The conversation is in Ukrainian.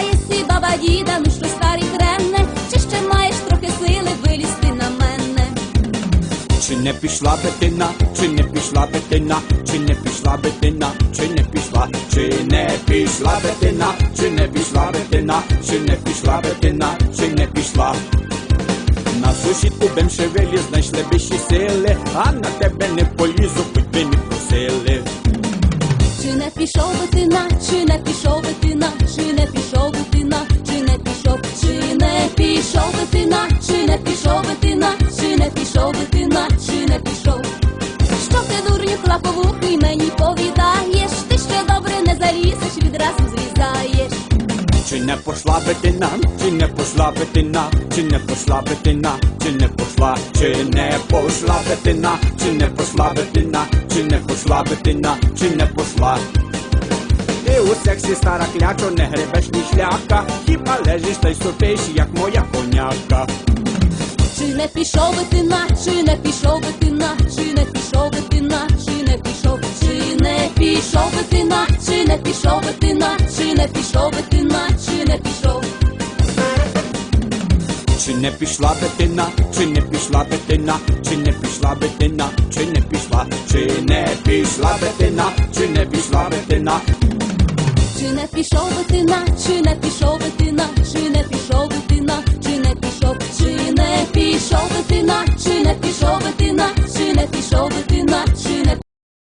питає сі баба діда, ну що старий хрене, чи ще маєш трохи сили вилізти на мене? Чи не пішла битина, чи не пішла битина, чи не пішла битина, чи не пішла, чи не пішла битина, чи не пішла битина, чи не пішла битина, чи не пішла. На сусідку бем шевелі знайшли вищі сили, а на тебе не полізу, хоч би не просили. Чи не пішов би ти пішов би ти на, чи не пішов би ти на, чи не пішов. Що ти дурню клаповухий мені повідаєш? Ти ще добре не залізеш, відразу злізаєш. Чи не пошла битина, чи не пошла битина, чи не пошла битина, чи не пошла, чи не пошла битина, чи не пошла битина, чи не пошла битина, чи не пошла. Ти у сексі стара клячо, не гребеш ні шляка, хіба лежиш та й сопиш, як моя коняка. Чи не пішов би ти на, чи не пішов би ти на, чи не пішов би ти на, чи не пішов, чи не пішов би ти на, чи не пішов би ти на, чи не пішов би ти на, чи не пішов. Чи не пішла битина, чи не пішла битина, чи не пішла битина, чи не пішла, чи не пішла битина, чи не пішла битина, Чи не пішов би ти на, чи не пішов би